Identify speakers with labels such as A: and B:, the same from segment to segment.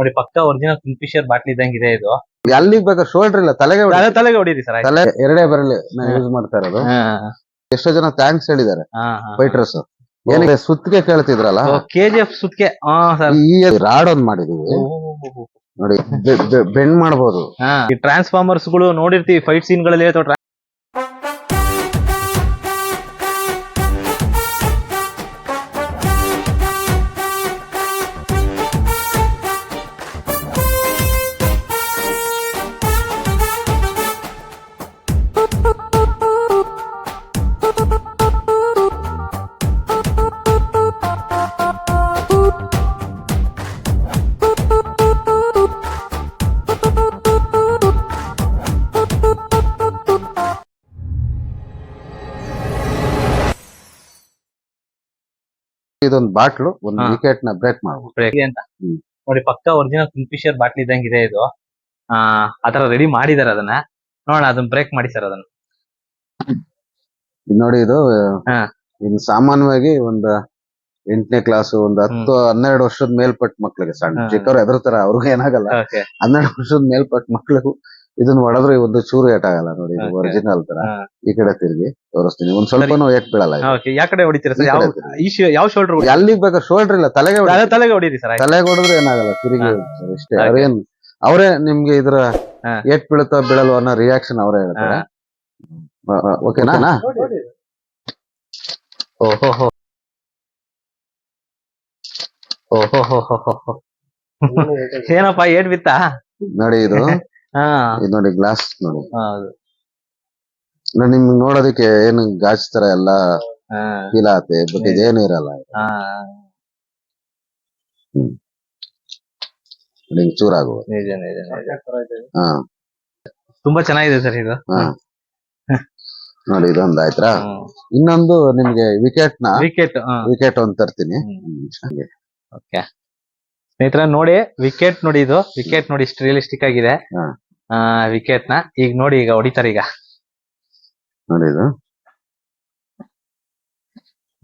A: ನೋಡಿ ಪಕ್ಕ original Kingfisher bottle ಇದ್ದಂಗಿದೆ ಇದು.
B: ಅಲ್ಲಿಗೆ ಬೇಕಾದ್ರೆ ಶೋಲ್ಡರ್ ಇಲ್ಲ ತಲೆಗೆ ಹೊಡಿ.
A: ತಲೆ ತಲೆಗೆ ಹೊಡೀರಿ ಸರ್
B: ತಲೆ ಎರಡೇ ಬರಲಿ ಯೂಸ್ ಮಾಡ್ತಾ ಇರೋದು. ಎಷ್ಟೋ ಜನ ಥ್ಯಾಂಕ್ಸ್ ಹೇಳಿದ್ದಾರೆ. ಫೈಟರ್ಸ್ ಏನಿದೆ ಸುತ್ತಿಗೆ ಕೇಳ್ತಿದ್ರಲ್ಲ?
A: ಕೆ ಜಿ ಎಫ್ ಸುತ್ಕೆ ಹಾ ಸರ್.
B: ಈ ರಾಡ್ ಒಂದ್ ಮಾಡಿದೀವಿ. ನೋಡಿ ಬೆಂಡ್ ಮಾಡಬಹುದು
A: ಈ ಟ್ರಾನ್ಸ್ಫಾರ್ಮರ್ಸ್ಗಳು ನೋಡಿರ್ತೀವಿ ಫೈಟ್ ಸೀನ್ಗಳಲ್ಲಿ ಅಥವಾ
B: ಇದೊಂದು ಬಾಟ್ಲು ಒಂದು
A: ಹಾ.
B: ವಿಕೆಟ್ನ ಬ್ರೇಕ್ ಮಾಡ್ಬೋದು
A: break ಅಂತ
B: ಹ್ಮ್.
A: ನೋಡಿ ಪಕ್ಕ ಒರಿಜಿನಲ್ ಕಿಂಗ್ಫಿಶರ್ ಬಾಟ್ಲಿ ಇದ್ದಂಗಿದೆ ಇದು ಆ ಆತರ ರೆಡಿ ಮಾಡಿದಾರೆ ಅದನ್ನ ನೋಡೋಣ ಅದನ್ನ ಬ್ರೇಕ್ ಮಾಡಿ ಸರ್ ಅದನ್ನ
B: ಇದ್ ನೋಡಿ ಇದು
A: ಹಾ.
B: ಇನ್ ಸಾಮಾನ್ಯವಾಗಿ ಒಂದು ಎಂಟನೇ ಕ್ಲಾಸ್ ಒಂದ್ ಹತ್ತು ಹನ್ನೆರಡು ವರ್ಷದ ಮೇಲ್ಪಟ್ಟ ಮಕ್ಳಿಗೆ ಸಣ್ಣ
A: ಹಾ.
B: ಚಿಕ್ಕವ್ರು ಎದುರ್ತಾರ ಅವ್ರಿಗೂ ಏನಾಗಲ್ಲ
A: ಓಕೆ
B: ಹನ್ನೆರಡು ವರ್ಷದ ಮೇಲ್ಪಟ್ಟ ಮಕ್ಳಿಗೂ ಇದನ್ನ ಹೊಡೆದ್ರೆ ಒಂದು ಚೂರು ಏಟಾಗಲ್ಲ ನೋಡಿ
A: Okay.
B: ಒರಿಜಿನಲ್ ತರ.
A: ಹಾ.
B: ಈ ಕಡೆ ತಿರುಗಿ ತೋರಿಸ್ತೀನಿ. ಒಂದ್ ಸ್ವಲ್ಪನೂ ಏಟ್ ಬೀಳಲ್ಲ ಇದು.
A: ಓಕೆ ಯಾ ಕಡೆ ಹೊಡಿತೀರಾ ಸರ್
B: ಈ
A: ಯಾವ
B: ಕಡೆ
A: ಈ ಶಿ- ಯಾವ ಶೋಲ್ಡರ್
B: ಅಲ್ಲಿಗೆ ಬೇಕಾದ್ರೆ ಶೋಲ್ಡರ್ ಇಲ್ಲ ತಲೆಗೆ ಹೊಡಿ.
A: ತಲೆಗೆ ಹೊಡೀರಿ ಸರ್
B: ತಲೆಗೆ ಹೊಡೆದ್ರೆ ಏನಾಗಲ್ಲ ತಿರುಗಿ
A: ಹಾ. Okay.
B: ಅವ್ರೇನ್ ಅವರೇ ನಿಮ್ಗೆ ಇದ್ರ
A: ಹಾ.
B: ಏಟ್ ಬೀಳುತ್ತಾ ಬೀಳಲ್ವ ಅನ್ನೋ ರಿಯಾಕ್ಷನ್ ಅವರೇ ಹೇಳ್ತಾರೆ. ಓಕೆನಾ?
A: ಓಹೋ ಓಹೋ ಏನಪ್ಪ ಏಟ್ ಬಿತ್ತಾ?
B: ನೋಡಿ ಇದು.
A: ಹಾ
B: ಇದು ನೋಡಿ ಗ್ಲಾಸ್ ನೋಡಿ.
A: ಹೌದು
B: ನಾನು ನಿಮ್ಗೆ ನೋಡೋದಕ್ಕೆ ಏನು ಗಾಜ್ ತರ ಎಲ್ಲ ಫೀಲ್ ಆಗುತ್ತೆ ಬಟ್ ಇದೇನು ಇರಲ್ಲ. ನಿಮ್ಗೆ ಚೂರ್ ಆಗುವ
A: ನಿಜ ನಿಜ. ನಿಜ
B: ಹಾ.
A: ತುಂಬಾ ಚೆನ್ನಾಗಿದೆ ಸರ್ ಇದು.
B: ಹಾ. ನೋಡಿ ಇದೊಂದ್ ಆಯ್ತಾ? ಇನ್ನೊಂದು ನಿಮ್ಗೆ ವಿಕೆಟ್ನ
A: ವಿಕೆಟ್
B: ವಿಕೆಟ್ ಒಂದ್ ತರ್ತೀನಿ. ಹಂಗೆ.
A: ಓಕೆ. ಸ್ನೇಹಿತರ ನೋಡಿ ವಿಕೆಟ್ ನೋಡಿ ಇದು. ವಿಕೆಟ್ ನೋಡಿ ಇಷ್ಟು ರಿಯಲಿಸ್ಟಿಕ್ ಆಗಿದೆ. ಆ ವಿಕೆಟ್ನ. ಈಗ ನೋಡಿ ಈಗ ಹೊಡಿತಾರೆ ಈಗ.
B: ನೋಡಿ ಇದು.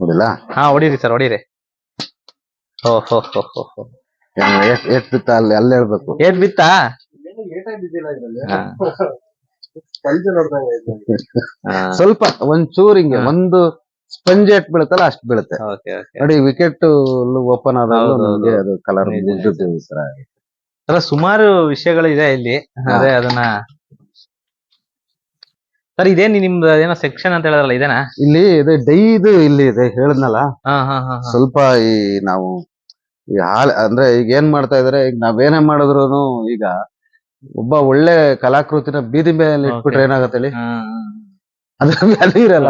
B: ನೋಡಿಲ್ಲ
A: ಹಾ ಹೊಡೀರಿ ಸರ್ ಹೊಡೀರಿ. ಓಹೋ ಹೋ ಹೋ ಹೋ
B: ಎಷ್ಟ್ ಬಿತ್ತ? ಅಲ್ಲಿ ಅಲ್ಲಿ ಹೇಳ್ಬೇಕು.
A: ಏಟ್ ಬಿತ್ತಾ.
B: ಸ್ವಲ್ಪ ಒಂದ್ ಚೂರ್ ಹಿಂಗೆ ಒಂದು ಸ್ಪಂಜ್ ಎಟ್ ಬೀಳುತ್ತಲ್ಲ ಅಷ್ಟು ಬೀಳುತ್ತೆ.
A: ಓಕೆ ಓಕೆ
B: ನೋಡಿ ವಿಕೆಟ್ ಓಪನ್ ಆದಾಗ
A: ಹೌದು,
B: ನಮ್ಗೆ ಅದು ಕಲರ್
A: ನಿಜ, ಸುಮಾರು ವಿಷಯಗಳು ಇದೆ ಇಲ್ಲಿ. ಅದೇ ಅದನ್ನ ಸರ್ ಇದೇನಿ ನಿಮ್ದು ಏನೋ ಸೆಕ್ಷನ್ ಅಂತ ಹೇಳಿದ್ರಲ್ಲ ಇದೇನಾ?
B: ಇಲ್ಲಿ ಇದು ಡೈ ಇದು ಇಲ್ಲಿ ಇದೆ ಹೇಳದ್ನಲ್ಲ.
A: ಹಾ ಹಾ ಹಾ ಹಾ.
B: ಸ್ವಲ್ಪ ಈ ನಾವು ಈ ಹಾಲ್ ಅಂದ್ರೆ ಈಗ ಏನ್ ಮಾಡ್ತಾ ಇದಾರೆ ಈಗ ನಾವೇನೇ ಮಾಡಿದ್ರು ಈಗ ಒಬ್ಬ ಒಳ್ಳೆ ಕಲಾಕೃತಿನ ಬೀದಿ ಮೇಲೆ ಇಟ್ಬಿಟ್ರೆ. ಏನಾಗತ್ತೆ ಹೇಳಿ?
A: ಹಾ, ಹಾ.
B: ಅದ್ರ ವ್ಯಾಲ್ಯೂ ಇರಲ್ಲ.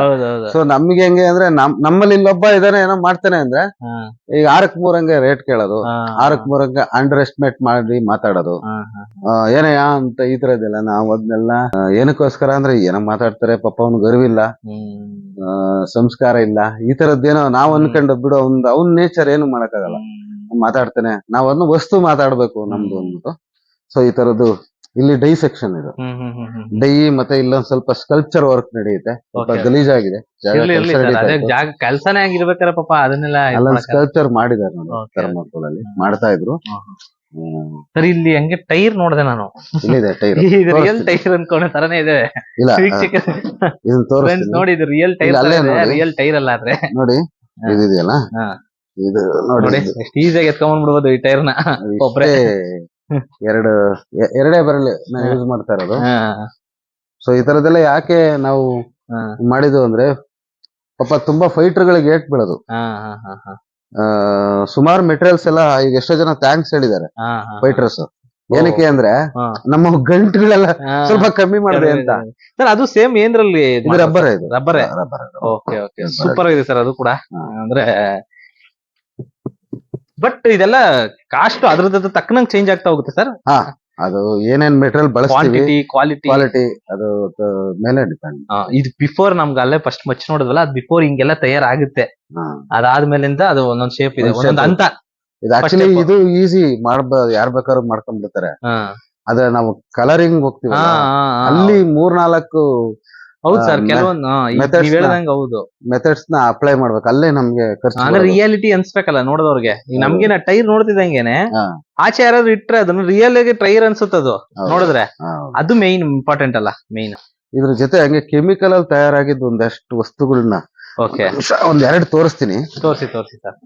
B: ಸೊ ನಮ್ಗೆ ಹೆಂಗೆ ಅಂದ್ರೆ ನಮ್ ನಮ್ಮಲ್ಲಿ ಇಲ್ಲೊಬ್ಬ ಇದಾನೆ ಏನೋ ಮಾಡ್ತಾನೆ ಅಂದ್ರೆ ಈಗ ಆರಕ್ ಮೂರಂಗೆ ರೇಟ್ ಕೇಳೋದು. ಆರಕ್ ಮೂರಂಗೆ ಅಂಡರ್ ಎಸ್ಟಿಮೇಟ್ ಮಾಡಿ ಮಾತಾಡೋದು. ಆ, ಏನಯ್ಯ ಅಂತ ಈ ತರದೆಲ್ಲ ನಾವ್ ಅದನ್ನೆಲ್ಲ ಆ, ಏನಕ್ಕೋಸ್ಕರ ಅಂದ್ರೆ ಏನೋ ಮಾತಾಡ್ತಾರೆ ಪಾಪ ಅವ್ನ್ ಗರ್ವಿಲ್ಲ. ಆ, ಸಂಸ್ಕಾರ ಇಲ್ಲ. ಈ ತರದ್ದೇನೋ ನಾವ್ ಅನ್ಕೊಂಡು ಬಿಡು ಅವ್ನ್ ಅವ್ನ್ ನೇಚರ್ ಏನು ಮಾಡಕ್ಕಾಗಲ್ಲ.
A: ಆಗಲ್ಲ
B: ಮಾತಾಡ್ತಾನೆ. ನಾವ್ ಅದನ್ನ ವಸ್ತು ಮಾತಾಡ್ಬೇಕು ನಮ್ದು ಅಂದ್ಬಿಟ್ಟು ಸೊ ಈ ತರದ್ದು ಇಲ್ಲಿ ಡೈ ಸೆಕ್ಷನ್ ಇದು. ಡೈ ಮತ್ತೆ ಇಲ್ಲೊಂದ್ ಸ್ವಲ್ಪ ಸ್ಕಲ್ಪ್ಚರ್ ವರ್ಕ್ ನಡೆಯುತ್ತೆ. ಸ್ವಲ್ಪ. ಗಲೀಜಾಗಿದೆ. ಕೆಲಸನೇ
A: ಸರ್. ಜಾಗ ಕೆಲ್ಸನೇ ಆಗಿರ್ಬೇಕಾರ ಪಾಪ ಅದನ್ನೆಲ್ಲ
B: ಅಲ್ಲೊಂದ್ ಸ್ಕಲ್ಪ್ಚರ್ ಮಾಡಿದಾರೆ
A: Okay.
B: ಥರ್ಮಾಕೋಲಲ್ಲಿ ಮಾಡ್ತಾ ಇದ್ರು.
A: ಹ್ಮ್. ಇಲ್ಲಿ ಹಂಗೆ ಟೈರ್ ನೋಡಿದೆ ನಾನು.
B: ಇಲ್ಲಿದೆ ಟೈರ್.
A: ಇದು ರಿಯಲ್ ಟೈರ್ ಅನ್ಕೊಂಡ ತರನೇ ಇದೆ.
B: ಇಲ್ಲ ಇದನ್ನ
A: ನೋಡಿ ಇದು ರಿಯಲ್ ಟೈರ್
B: ಅಲ್ಲೇ
A: ರಿಯಲ್ ಟೈರ್ ಅಲ್ಲ ಆದ್ರೆ.
B: ನೋಡಿ. ಇದಿದೆಯಲ್ಲ. ಇದು ನೋಡಿ.
A: ಎಷ್ಟು ಈಸಿಯಾಗಿ ಎತ್ಕೊಂಡ್ಬಿಡ್ಬೋದು ಈ ಟೈರ್ನ. ಒಬ್ರೇ.
B: ಇಷ್ಟೇ ಎರಡು ಎ- ಎರಡೇ ಬರಲಿ ನಾವು ಯೂಸ್ ಮಾಡ್ತಾ ಇರೋದು.
A: ಹಾ,
B: ಸೊ ಈ ತರದೆಲ್ಲ ಯಾಕೆ ನಾವು
A: ಹಾ,
B: ಮಾಡಿದ್ವು ಅಂದ್ರೆ ಪಾಪ ತುಂಬಾ ಫೈಟರ್ ಗಳಿಗೆ ಏಟ್ ಬೀಳೋದು.
A: ಹಾ, ಹಾ, ಹಾ, ಹಾ,
B: ಸುಮಾರು ಮೆಟೀರಿಯಲ್ಸ್ ಎಲ್ಲ ಈಗ ಎಷ್ಟೋ ಜನ ಥ್ಯಾಂಕ್ಸ್ ಹೇಳಿದ್ದಾರೆ.
A: ಹಾ, ಹಾ.
B: ಫೈಟರ್ಸ್ ಏನಕ್ಕೆ ಅಂದ್ರೆ
A: ಹಾ.
B: ನಮ್ಮ ಗಂಟುಗಳೆಲ್ಲ
A: ಹಾ.
B: ಸ್ವಲ್ಪ ಕಮ್ಮಿ ಮಾಡಿದೆ ಅಂತ.
A: ಸರ್ ಅದು ಸೇಮ್ ಏನ್ರಲ್ಲಿ
B: ಇದು ರಬ್ಬರ್ ಇದು.
A: ರಬ್ಬರೇ?
B: ರಬ್ಬರ್.
A: Okay okay. ಸೂಪರ್ ಆಗಿದೆ ಸರ್ ಅದು ಕೂಡ.
B: ಹಾ.
A: ಅಂದ್ರೆ ಬಟ್ ಇದೆಲ್ಲ ಕಾಸ್ಟ್ ಅದ್ರದ್ದು ತಕ್ಕನಂಗ್ ಚೇಂಜ್ ಆಗ್ತಾ ಹೋಗುತ್ತೆ ಸರ್
B: ಅದು ಏನೇನ್ ಮೆಟೀರಿಯಲ್ ಬಳಸ್ತೀವಿ?
A: ಕ್ವಾಂಟಿಟಿ ಕ್ವಾಲಿಟಿ
B: ಕ್ವಾಲಿಟಿ ಅದು ಮೇಲೆ ಡಿಪೆಂಡ್
A: ಇದು ಬಿಫೋರ್ ನಮ್ಗೆ ಅಲ್ಲೇ ಫಸ್ಟ್ ಮಚ್ ನೋಡಿದ್ವಲ್ಲ ಅದು ಬಿಫೋರ್ ಹಿಂಗೆಲ್ಲ ತಯಾರಾಗುತ್ತೆ. ಅದಾದ್ಮೇಲಿಂದ ಅದು ಒಂದೊಂದ್ ಶೇಪ್ ಇದೆ
B: ಒಂದ್ shape.
A: ಒಂದೊಂದ್ ಹಂತ.
B: ಇದು ಆಕ್ಚುಲಿ
A: step.
B: ಇದು ಈಸಿ ಮಾಡ್ಬ ಯಾರ್ ಬೇಕಾದ್ರೂ ಮಾಡ್ಕೊಂಡ್ಬಿಡ್ತಾರೆ
A: ಹಾ.
B: ಆದ್ರೆ ನಾವು ಕಲರಿಂಗ್ ಹೋಗ್ತೀವಿ
A: ಹಾ, ಹಾ, ಹಾ.
B: ಅಲ್ಲಿ ಮೂರ್ ನಾಲ್ಕು
A: ಹೌದು ಸರ್ ಕೆಲವೊಂದು ಹಾ, ಈಗ
B: methods
A: ನೀವ್
B: ನ-
A: ಹೇಳ್ದಂಗೆ ಹೌದು.
B: ಮೆಥಡ್ಸ್ನ ಅಪ್ಲೈ ಮಾಡ್ಬೇಕು. ಅಲ್ಲೇ ನಮ್ಗೆ ಖರ್ಚು
A: ಅಂದ್ರೆ
B: ಬರೋದು.
A: ರಿಯಾಲಿಟಿ ಅನ್ಸ್ಬೇಕಲ್ಲ ನೋಡಿದವ್ರಿಗೆ. ಈಗ. ನಮ್ಗೇನ ಟೈರ್ ನೋಡ್ತಿದಂಗೆನೆ
B: ಹಾ.
A: ಆಚೆ ಯಾರಾದ್ರೂ ಇಟ್ರೆ ಅದನ್ನ ರಿಯಲ್ ಆಗಿ ಟೈರ್ ಅನ್ಸುತ್ತದು
B: ಅದು
A: ನೋಡಿದ್ರೆ.
B: ಹಾ.
A: ಅದು ಮೇನ್ ಇಂಪಾರ್ಟೆಂಟ್ ಅಲ್ಲ ಮೇನ್
B: ಇದ್ರ ಜೊತೆ ಹಂಗೆ ಕೆಮಿಕಲ್ ಅಲ್ಲಿ ತಯಾರಾಗಿದ್ದು ಒಂದಷ್ಟು ವಸ್ತುಗಳನ್ನ
A: ಓಕೆ
B: ಒಂದ್ ಎರಡು ತೋರಿಸ್ತೀನಿ.
A: ತೋರಿಸಿ ತೋರಿಸಿ ಸರ್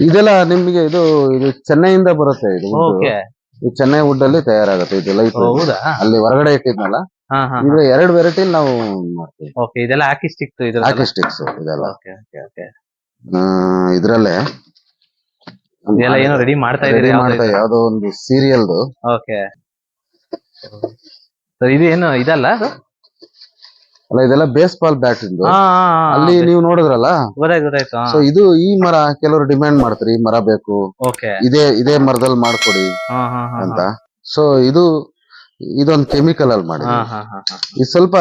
B: ಇದೆಲ್ಲ ನಿಮ್ಗೆ ಇದು ಇದು ಚೆನ್ನೈಯಿಂದ ಬರುತ್ತೆ ಇದು. Wood.
A: ಓಕೆ
B: ಇದು ಚೆನ್ನೈ ವುಡ್ ಅಲ್ಲಿ ತಯಾರಾಗುತ್ತೆ ಇದು ಲೈಟ್
A: ಹೌದಾ?
B: ಅಲ್ಲಿ ಹೊರಗಡೆ ಇಟ್ಟಿದ್ನಲ್ಲ
A: ಹಾ ಹಾ
B: ಇದು ಎರಡು ವೆರೈಟಿ ನಾವು ಮಾಡ್ತೀವಿ.
A: ಓಕೆ ಇದೆಲ್ಲ ಆಕಿಸ್ಟಿಕ್ ಇದು ಇದ್ರ
B: ಆರ್ಟಿಸ್ಟಿಕ್ಸ್ ಇದೆಲ್ಲ.
A: ಓಕೆ ಓಕೆ ಓಕೆ
B: ಆ, ಇದ್ರಲ್ಲೇ
A: ಇದೆಲ್ಲ ಏನೋ ರೆಡಿ ಮಾಡ್ತಾ ಇದ್ದೀರಿ?
B: ಮಾಡ್ತಾ ಯಾವ್ದೋ ಒಂದು ಸೀರಿಯಲ್ದು
A: ಓಕೆ ಸರ್ ಇದು ಏನು ಇದಲ್ಲ? ಅದು?
B: ಅಲ್ಲ ಇದೆಲ್ಲ ಬೇಸ್ಬಾಲ್ ಬ್ಯಾಟ್ ಇಂದು.
A: ಹಾ ಹಾ, ಹಾ,
B: ಅಲ್ಲಿ
A: ಅದೇ.
B: ನೀವು ನೋಡಿದ್ರಲ್ಲ?
A: ಗೊತ್ತಾಯ್ತು ಗೊತ್ತಾಯ್ತು
B: ಸೊ ಇದು ಈ ಮರ ಕೆಲವರು ಡಿಮ್ಯಾಂಡ್ ಮಾಡ್ತಾರೆ ಈ ಮರ ಬೇಕು.
A: ಓಕೆ
B: ಇದೇ ಇದೇ ಮರದಲ್ಲಿ ಮಾಡ್ಕೊಡಿ ಅಂತ. ಸೊ ಇದು ಇದೊಂದು ಕೆಮಿಕಲ್ ಅಲ್ಲಿ
A: ಮಾಡಿ
B: ಇದು ಸ್ವಲ್ಪ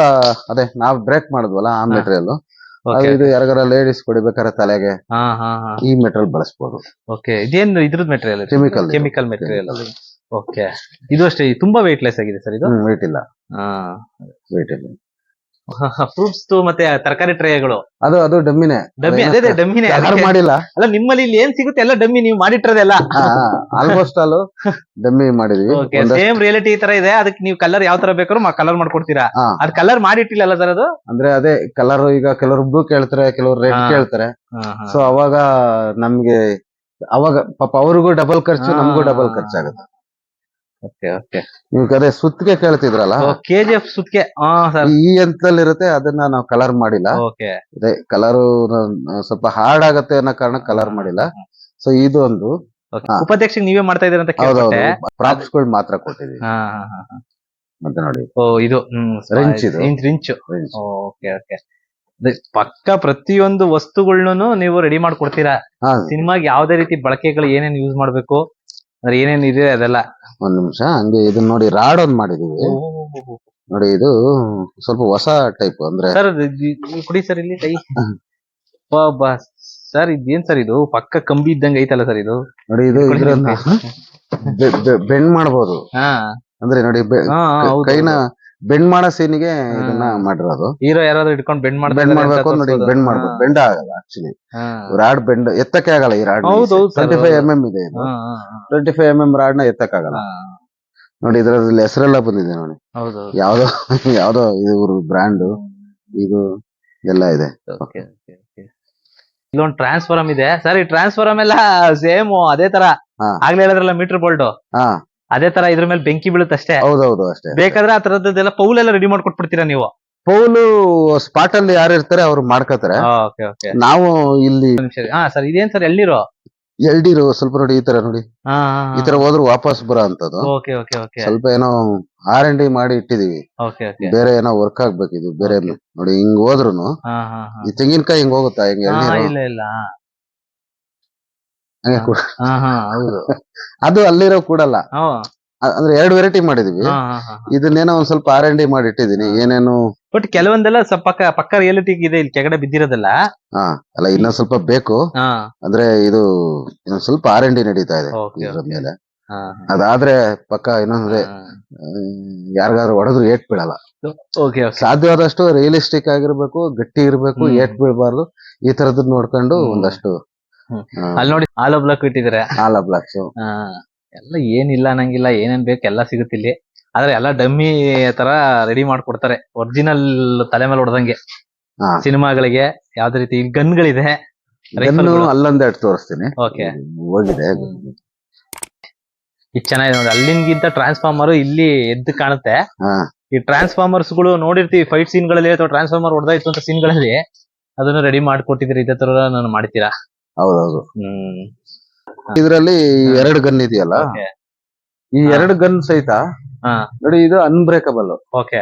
B: ಅದೇ ನಾವ್ ಬ್ರೇಕ್ ಮಾಡಿದ್ವಲ್ಲ ಆ ಮೆಟೀರಿಯಲ್ ಇದು ಯಾರಿಗಾರ ಲೇಡೀಸ್ ಕೊಡಿಬೇಕಾದ್ರೆ ತಲೆಗೆ ಈ ಮೆಟೀರಿಯಲ್ ಬಳಸಬಹುದು
A: ಓಕೆ ಇದೇನು ಇದ್ರದ್ material
B: chemical
A: chemical material okay ಇದು ಅಷ್ಟೇ ತುಂಬಾ ವೆಯ್ಟ್ಲೆಸ್ ಆಗಿದೆ ಸರ್ ಇದು?
B: ವೆಯ್ಟ್ ಇಲ್ಲ.
A: ಹಾ.
B: ವೇಟ್ ಇಲ್ಲ.
A: ಫ್ರೂಟ್ಸ್ ಮತ್ತೆ ತರಕಾರಿ ಟ್ರೇಗಳು
B: ಅದು ಅದು ಡಮ್ಮಿನೇ.
A: ಡಮ್ಮಿ ಅದೇ ಅದೇ ಡಮ್ಮಿನೇ
B: ಯಾರು ಮಾಡಿಲ್ಲ.
A: ಅಲ್ಲ ನಿಮ್ಮಲ್ಲಿ ಇಲ್ಲಿ ಏನ್ ಸಿಗುತ್ತೆ? ಎಲ್ಲ ಡಮ್ಮಿ ನೀವು ಮಾಡಿಟ್ಟಿರೋದೆಲ್ಲ.
B: ಆಲ್ಮೋಸ್ಟ್ ಆಲ್ ಡಮ್ಮಿ ಮಾಡಿದ್ವಿ.
A: ಓಕೆ ಸೇಮ್ ರಿಯಾಲಿಟಿ ತರ ಇದೆ. ಅದಕ್ಕೆ ನೀವು ಕಲರ್ ಯಾವ ತರ ಬೇಕಾದ್ರೂ ಕಲರ್ ಮಾಡ್ಕೊಡ್ತೀರಾ. ಅದ್ ಕಲರ್ ಮಾಡಿಟ್ಟಿಲ್ಲಲ್ಲ ಸರ್ ಅದು?
B: ಅಂದ್ರೆ ಅದೇ ಕಲರ್ ಈಗ ಕೆಲವರು ಬ್ಲೂ ಕೇಳ್ತಾರೆ ಕೆಲವರು ರೆಡ್. ಕೇಳ್ತಾರೆ. ಸೊ ಅವಾಗ ನಮ್ಗೆ ಅವಾಗ ಪಾಪ ಅವ್ರಿಗೂ ಡಬಲ್ ಖರ್ಚು. ನಮಗೂ ಡಬಲ್ ಖರ್ಚಾಗುತ್ತೆ.
A: ಓಕೆ ಓಕೆ
B: ನೀವು ಅದೇ ಸುತ್ತಿಗೆ ಕೇಳ್ತಿದ್ರಲ್ಲ?
A: ಕೆ ಜಿ ಎಫ್ ಸುತ್ಕೆ ಹಾ ಸರ್.
B: ಈ ಹಂತದಲ್ಲಿ ಇರುತ್ತೆ ಅದನ್ನ ನಾವು ಕಲರ್ ಮಾಡಿಲ್ಲ.
A: ಓಕೆ
B: ಅದೇ ಕಲರ್ ಸ್ವಲ್ಪ ಹಾರ್ಡ್ ಆಗತ್ತೆ ಅನ್ನೋ ಕಾರಣ ಕಲರ್ ಮಾಡಿಲ್ಲ. ಸೊ ಇದು ಒಂದು.
A: ಉಪಾಧ್ಯಕ್ಷ ನೀವೇ ಮಾಡ್ತಾ ಇದೀರ ಅಂತ ಕೇಳ್ಪಟ್ಟೆ.
B: ಪ್ರಾಪ್ಸ್ಗಳು ಮಾತ್ರ ಕೊಟ್ಟಿದ್ದೀವಿ
A: ಹಾ ಹಾ ಹಾ.
B: ಮತ್ತೆ ನೋಡಿ.
A: ಓ ಇದು
B: ರಿಂಚ್ ಇದು.
A: ರಿಂಚ್. ಓಕೆ ಓಕೆ ಪಕ್ಕ ಪ್ರತಿಯೊಂದು ವಸ್ತುಗಳ್ನು ನೀವು ರೆಡಿ ಮಾಡ್ಕೊಡ್ತೀರಾ?
B: ಕೊಡ್ತೀರಾ
A: ಸಿನಿಮಾಗೆ ಯಾವ್ದೇ ರೀತಿ ಬಳಕೆಗಳು ಏನೇನ್ ಯೂಸ್ ಮಾಡ್ಬೇಕು? ಅಂದ್ರೆ ಏನೇನ್ ಇದೆ ಅದೆಲ್ಲ?
B: ಒಂದ್ ನಿಮಿಷ ಹಂಗೆ ಇದನ್ನ ನೋಡಿ ರಾಡ್ ಒಂದ್ ಮಾಡಿದೀವಿ. ನೋಡಿ ಇದು ಸ್ವಲ್ಪ ಹೊಸ ಟೈಪ್ ಅಂದ್ರೆ
A: ಸರ್ ಕುಡಿ ಸರ್ ಇಲ್ಲಿ ಕೈ. ಸರ್ ಇದೇನ್ ಸರ್ ಇದು? ಪಕ್ಕ ಕಂಬಿ ಇದ್ದಂಗೆ ಐತಲ್ಲ ಸರ್ ಇದು?
B: ನೋಡಿ ಇದು ಇದ್ರನ್ನ ಬೆಂಡ್ ಮಾಡ್ಬೋದು.
A: ಹಾ.
B: ಅಂದ್ರೆ ನೋಡಿ ಬೆ-
A: ಹಾ, ಹಾ, ಹೌದು,
B: ಕೈನ. ಬೆಂಡ್ ಮಾಡೋ ಸೀನಿಗೆ ಇದನ್ನ ಮಾಡಿರೋದು.
A: ಹೀರೋ ಯಾರಾದ್ರೂ ಇಟ್ಕೊಂಡು ಬೆಂಡ್ ಮಾಡ್
B: ಬೆಂಡ್ ಮಾಡ್ಬೇಕು ನೋಡಿ ಬೆಂಡ್ ಮಾಡ್ಬೇಕು. ಬೆಂಡ್ ಆಗಲ್ಲ ಆಕ್ಚುಲಿ. ರಾಡ್ ಬೆಂಡ್ ಎತ್ತಕ್ಕೆ ಆಗಲ್ಲ ಈ rod twenty five M M ಇದೆ ಇದು. ಟ್ವೆಂಟಿ ಫೈವ್ ಎಂ ಎಂ ರಾಡ್ನ ಎತ್ತಕ್ಕಾಗಲ್ಲ. ನೋಡಿ ಇದ್ರಲ್ಲಿ ಹೆಸರೆಲ್ಲ ಬಂದಿದೆ ನೋಡಿ. ಯಾವ್ದೋ ಯಾವ್ದೋ ಇವ್ರ ಬ್ರ್ಯಾಂಡ್ ಇದು ಎಲ್ಲ ಇದೆ.
A: ಇಲ್ಲೊಂದು ಟ್ರಾನ್ಸ್ಫಾರಮ್ ಇದೆ. ಸರ್ ಈ ಟ್ರಾನ್ಸ್ಫಾರಮ್ ಎಲ್ಲ ಸೇಮ್ ಅದೇ ತರ. ಆಗ್ಲೇ ಹೇಳಿದ್ರಲ್ಲ ಮೀಟರ್ ಬೋಲ್ಟ್
B: ಹಾ.
A: ಅದೇ ತರ ಇದ್ರ ಮೇಲೆ ಬೆಂಕಿ ಬೀಳುತ್ತಷ್ಟೇ.
B: ಹೌದೌದು ಅಷ್ಟೇ.
A: ಬೇಕಾದ್ರೆ ಆ ತರದ್ದೆಲ್ಲ ಪೌಲ್ ಎಲ್ಲ ರೆಡಿ ಮಾಡ್ಕೊಟ್ಬಿಡ್ತೀರಾ ನೀವು?
B: ಪೌಲು ಸ್ಪಾಟ್ ಅಲ್ಲಿ ಯಾರು ಇರ್ತಾರೆ ಅವ್ರು ಮಾಡ್ಕೋತಾರೆ.
A: ಓಕೆ ಓಕೆ
B: ನಾವು ಇಲ್ಲಿ
A: ಹಾ ಸರ್ ಇದೇನ್ ಸರ್ ಎಲ್ಲಿರೋ
B: ಎಲ್ಡಿರು ಸ್ವಲ್ಪ ನೋಡಿ ಈ ತರ ನೋಡಿ.
A: ಹಾ
B: ಈ ತರ ಹೋದ್ರು ವಾಪಸ್ ಬರೋ ಅಂತದ್ದು.
A: ಓಕೆ ಓಕೆ ಓಕೆ
B: ಸ್ವಲ್ಪ ಏನೋ ಆರ್ ಎನ್ ಡಿ ಮಾಡಿ ಇಟ್ಟಿದೀವಿ
A: ಓಕೆ ಓಕೆ
B: ಬೇರೆ ಏನೋ ವರ್ಕ್ ಆಗ್ಬೇಕು ಇದು ಬೇರೆ ನೋಡಿ ಹಿಂಗ್
A: ಹೋದ್ರು
B: ಈ ತೆಂಗಿನಕಾಯಿ ಹಿಂಗ್ ಹೋಗುತ್ತಾ ಹಿಂಗ್
A: ಇಲ್ಲ
B: ಹಂಗೆ ಕೂ-
A: ಹಾ ಹಾ ಹೌದು.
B: ಅದು ಅಲ್ಲಿರೋ ಕೂಡಲ್ಲ.
A: ಹಾ.
B: ಅ- ಅಂದ್ರೆ ಎರಡು ವೆರೈಟಿ ಮಾಡಿದೀವಿ.
A: ಹಾ ಹಾ ಹಾ
B: ಇದನ್ನೇನೋ ಒಂದ್ ಸ್ವಲ್ಪ ಆರ್ ಎನ್ ಡಿ ಮಾಡಿ ಇಟ್ಟಿದೀನಿ ಏನೇನು
A: ಬಟ್ ಕೆಲವೊಂದೆಲ್ಲ ಸ್ವಲ್ಪ ಪಕ್ಕ ಪಕ್ಕ ರಿಯಾಲಿಟಿ ಇದೆ ಇಲ್ಲಿ ಕೆಳಗಡೆ ಬಿದ್ದಿರೋದಲ್ಲ.
B: ಹಾ ಅಲ್ಲ ಇನ್ನೊಂದ್ ಸ್ವಲ್ಪ ಬೇಕು.
A: ಹಾ.
B: ಅಂದ್ರೆ ಇದು ಇನ್ನೊಂದ್ ಸ್ವಲ್ಪ ಆರ್ ಎನ್ ಡಿ ನಡೀತಾ ಇದೆ ಇದ್ರ ಮೇಲೆ.
A: ಹಾ
B: ಅದಾದ್ರೆ ಪಕ್ಕ ಇನ್ನೊಂದ್ರೆ ಯಾರಿಗಾದ್ರು ಹೊಡೆದ್ರು ಏಟ್ ಬೀಳಲ್ಲ
A: ಓಕೆ ಓಕೆ
B: ಸಾಧ್ಯವಾದಷ್ಟು ರಿಯಲಿಸ್ಟಿಕ್ ಆಗಿರ್ಬೇಕು ಗಟ್ಟಿ ಇರ್ಬೇಕು
A: ಹ್ಮ್.
B: ಏಟ್ ಬೀಳ್ಬಾರ್ದು ಈ ತರದ್ ನೋಡ್ಕೊಂಡು
A: ಹ್ಮ್.
B: ಒಂದಷ್ಟು.
A: ಅಲ್ಲಿ ನೋಡಿ ಆಲ್ ಬ್ಲಾಕ್ ಇಟ್ಟಿದ್ರೆ.
B: ಆಲ ಬ್ಲಾಕ್ಸ್
A: ಹಾ ಎಲ್ಲ ಏನಿಲ್ಲ ಅನ್ನಂಗಿಲ್ಲ ಏನೇನ್ ಬೇಕು ಎಲ್ಲ ಸಿಗುತ್ತೆ ಇಲ್ಲಿ. ಆದ್ರೆ ಎಲ್ಲ ಡಮ್ಮಿ ತರ ರೆಡಿ ಮಾಡ್ಕೊಡ್ತಾರೆ. ಒರಿಜಿನಲ್ ತಲೆ ಮೇಲೆ ಹೊಡೆದಂಗೆ.
B: ಹಾ.
A: ಸಿನಿಮಾಗಳಿಗೆ ಯಾವ್ದೇ ರೀತಿ ಗನ್ಗಳಿದೆ.
B: ಗಳಿದೆ ಅಲ್ಲೊಂದೆರಡು ತೋರಿಸ್ತೀನಿ.
A: ಓಕೆ.
B: ಹೋಗಿದೆ.
A: ಇದು ಚೆನ್ನಾಗಿದೆ ನೋಡಿ. ಅಲ್ಲಿಂಗಿಂತ ಟ್ರಾನ್ಸ್ಫಾರ್ಮರ್ ಇಲ್ಲಿ ಎದ್ದು ಕಾಣುತ್ತೆ.
B: ಹಾ.
A: ಈ ಟ್ರಾನ್ಸ್ಫಾರ್ಮರ್ಸ್ಗಳು ನೋಡಿರ್ತೀವಿ ಫೈಟ್ ಸೀನ್ಗಳಲ್ಲಿ ಅಥವಾ ಟ್ರಾನ್ಸ್ಫಾರ್ಮರ್ ಹೊಡೆದಾಯ್ತು ಅಂತ ಸೀನ್ಗಳಲ್ಲಿ ಅದನ್ನು ರೆಡಿ ಮಾಡ್ಕೊಟ್ಟಿದ್ರೆ ಇದೇ ತರ ನಾನು ಮಾಡ್ತೀರಾ?
B: ಹೌದೌದು.
A: ಹ್ಮ್.
B: ಇದ್ರಲ್ಲಿ ಎರಡು ಗನ್ ಇದೆಯಲ್ಲ?
A: ಓಕೆ.
B: ಈ
A: ಹಾ.
B: ಎರಡು ಗನ್ ಸಹಿತ
A: ಹಾ.
B: ನೋಡಿ ಇದು ಅನ್ಬ್ರೇಕಬಲ್
A: ಓಕೆ.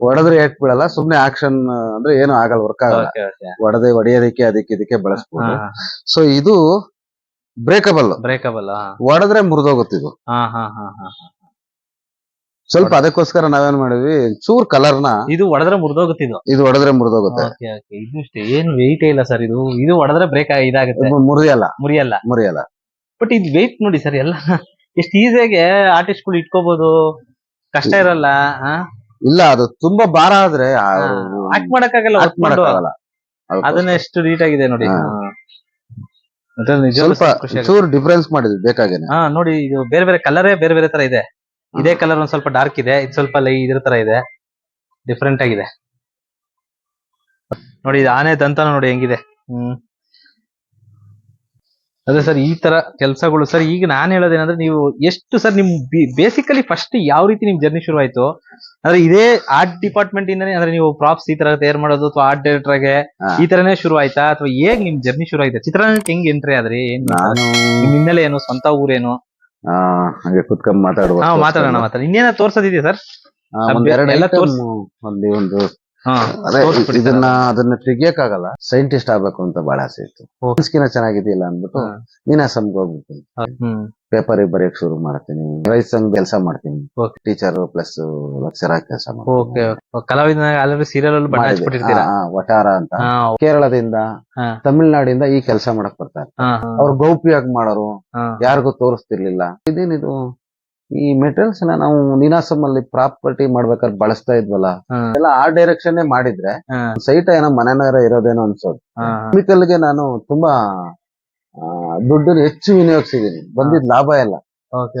B: ಹೊಡೆದ್ರೆ ಯಾಕೆ ಬೀಳಲ್ಲ ಸುಮ್ನೆ ಆಕ್ಷನ್ ಅಂದ್ರೆ ಏನು ಆಗಲ್ಲ ವರ್ಕ್ ಆಗಲ್ಲ.
A: Okay okay.
B: ಹೊಡೆದೆ ಹೊಡೆಯೋದಕ್ಕೆ ಅದಕ್ಕೆ ಇದಕ್ಕೆ ಬಳಸ್ಬೋದು. ಸೊ ಇದು ಬ್ರೇಕಬಲ್
A: ಬ್ರೇಕಬಲ್
B: ಹೊಡೆದ್ರೆ ಮುರಿದೋಗುತ್ತೆ ಇದು.
A: ಹಾ ಹಾ ಹಾ ಹಾ.
B: ಸ್ವಲ್ಪ ಅದಕ್ಕೋಸ್ಕರ ನಾವೇನ್ ಮಾಡಿದ್ವಿ ಚೂರ್ ಕಲರ್ನ
A: ಇದು ಹೊಡೆದ್ರೆ ಮುರಿದೋಗುತ್ತೆ ಇದು.
B: ಇದು ಹೊಡೆದ್ರೆ ಮುರಿದೋಗುತ್ತೆ.
A: Okay okay. ಇದು ಅಷ್ಟೇ. ಏನ್ ವೆಯ್ಟ್ ಇಲ್ಲ ಸರ್ ಇದು. ಇದು ಹೊಡೆದ್ರೆ ಬ್ರೇಕ್ ಇದಾಗುತ್ತೆ.
B: ಮುರಿಯಲ್ಲ.
A: ಮುರಿಯಲ್ಲ.
B: ಮುರಿಯಲ್ಲ.
A: ಬಟ್ ಇದು ವೆಯ್ಟ್ ನೋಡಿ ಸರ್ ಎಲ್ಲ. ಎಷ್ಟು ಈಸಿಯಾಗಿ ಆರ್ಟಿಸ್ಟ್ಗಳು ಇಟ್ಕೋಬಹುದು ಕಷ್ಟ ಇರಲ್ಲ?
B: ಇಲ್ಲ ಅದು ತುಂಬಾ ಭಾರ ಆದ್ರೆ
A: ಆಕ್ಟ್ ಮಾಡಕ್ಕಾಗಲ್ಲ
B: ಆಕ್ಟ್. ಮಾಡಕ್ಕಾಗಲ್ಲ.
A: ಅದನ್ನ ಎಷ್ಟು ನೀಟ್ ಆಗಿದೆ ನೋಡಿ.
B: ಸ್ವಲ್ಪ. ಚೂರು ಡಿಫ್ರೆನ್ಸ್ ಮಾಡಿದ್ವಿ ಬೇಕಾಗೇನೆ.
A: ಹಾ ನೋಡಿ ಇದು ಬೇರೆ ಬೇರೆ ಕಲರೇ ಬೇರೆ ಬೇರೆ ತರ ಇದೆ. ಇದೇ ಕಲರ್ ಒಂದ್ ಸ್ವಲ್ಪ ಡಾರ್ಕ್ ಇದೆ ಇದು ಸ್ವಲ್ಪ ಲೈ ಇದ್ರ ತರ ಇದೆ. ಡಿಫ್ರೆಂಟ್ ಆಗಿದೆ. ನೋಡಿ ಇದು ಆನೆ ದಂತನ ನೋಡಿ ಹೆಂಗಿದೆ. ಹ್ಮ್. ಅದೇ ಸರ್ ಈ ತರ ಕೆಲಸಗಳು. ಸರ್ ಈಗ ನಾನು ಹೇಳೋದೇನಂದ್ರೆ ನೀವು ಎಷ್ಟು ಸರ್ ನಿಮ್ ಬೇಸಿಕಲಿ ಫಸ್ಟ್ ಯಾವ ರೀತಿ ನಿಮ್ ಜರ್ನಿ ಶುರು ಆಯ್ತು ಅಂದ್ರೆ ಇದೇ ಆರ್ಟ್ ಡಿಪಾರ್ಟ್ಮೆಂಟ್ ಇಂದಾನೆ ಅಂದ್ರೆ ನೀವು ಪ್ರಾಪ್ಸ್ ಈ ತರ ತಯಾರು ಮಾಡೋದು ಅಥವಾ ಆರ್ಟ್ ಡೈರೆಕ್ಟರ್ಗೆ
B: ಆಗಿ
A: ಈ ತರನೇ ಶುರು ಆಯ್ತಾ ಅಥವಾ ಹೇಗ್ ನಿಮ್ ಜರ್ನಿ ಶುರು ಆಯ್ತಾ ಚಿತ್ರರಂಗಕ್ಕೆ ಹೆಂಗ್ ಎಂಟ್ರಿ ಆದ್ರಿ? ಏನ್ ಹಿನ್ನೆಲೆ ಏನು? ಸ್ವಂತ ಊರೇನು?
B: ಆ, ಹಂಗೆ ಕುತ್ಕೊಂಡ್ ಮಾತಾಡುವ
A: ಹಾ ಮಾತಾಡೋಣ ಮಾತಾಡ ಇನ್ನೇನ ತೋರ್ಸೋದಿದೆ ಸರ್? ಎಲ್ಲ ತೋರ್ಸ್-
B: ಒಂದು ಒಂದು
A: ಹಾ
B: ಅದೇ
A: ತೋರ್ಸ್ಬಿಡಿ sir.
B: ಇದನ್ನ ಅದನ್ನ ತೆಗಿಯಕ್ಕಾಗಲ್ಲ. ಸೈಂಟಿಸ್ಟ್ ಆಗ್ಬೇಕು ಅಂತ ಬಹಳ ಆಸೆ ಇತ್ತು.
A: ಚೆನ್ನಾಗಿದೆಯಲ್ಲ
B: ಮನ್ಸ್ಕಿನ ಚೆನ್ನಾಗಿದ್ದಿಲ್ಲ ಅಂದ್ಬಿಟ್ಟು. ನೀನಾಸಮ್ಗೆ ಹೋಗ್ಬಿಡ್ತೀನಿ
A: ಹ್ಮ್.
B: ಪೇಪರ್ ಬರೆಯಕ್ ಶುರು ಮಾಡ್ತೀನಿ. ರೈಸ್ ಸಂಘ ಕೆಲಸ ಮಾಡ್ತೀನಿ.
A: Okay.
B: ಟೀಚರ್ ಪ್ಲಸ್ ಲೆಕ್ಚರ್ ಆಗಿ ಕೆಲಸ ಮಾಡ್ತೀನಿ.
A: ಓಕೆ ಕಲಾವಿದ ಆಲ್ರೆಡಿ ಸೀರಿಯಲ್ ಅಲ್ಲಿ ಬಣ್ಣ. ಹಚ್ಬಿಟ್ಟಿರ್ತೀರಾ?
B: ವಟಾರ ಅಂತ.
A: ಹಾ
B: ಕೇರಳದಿಂದ
A: ಹಾ.
B: ತಮಿಳ್ನಾಡಿಂದ ಈ ಕೆಲಸ ಮಾಡಕ್ ಬರ್ತಾರೆ.
A: ಹಾ ಹಾ.
B: ಅವ್ರು ಗೌಪ್ಯವಾಗಿ ಮಾಡೋರು
A: ಹಾ.
B: ಯಾರಿಗೂ ತೋರಿಸ್ತಿರ್ಲಿಲ್ಲ. ಇದೇನಿದು? ಈ ಮೆಟೀರಿಯಲ್ಸ್ನ ನಾವು ನೀನಾಸಮ್ ಅಲ್ಲಿ ಪ್ರಾಪರ್ಟಿ ಮಾಡ್ಬೇಕಾದ್ರೆ ಬಳಸ್ತಾ ಇದ್ವಲ್ಲ?
A: ಹಾ.
B: ಎಲ್ಲ ಆ ಡೈರೆಕ್ಷನ್ ಮಾಡಿದ್ರೆ
A: ಹಾ.
B: ಸೈಟ್ ಏನೋ ಮನೆನಾರ ಇರೋದೇನೋ ಅನ್ಸೋದು.
A: ಹಾ
B: ಕೆಮಿಕಲ್ಗೆ ನಾನು ತುಂಬಾ ದುಡ್ಡನ್ನು ಹೆಚ್ಚು ವಿನಿಯೋಗಿಸಿದೀನಿ ಬಂದಿದ್ ಲಾಭ ಎಲ್ಲ.
A: ಓಕೆ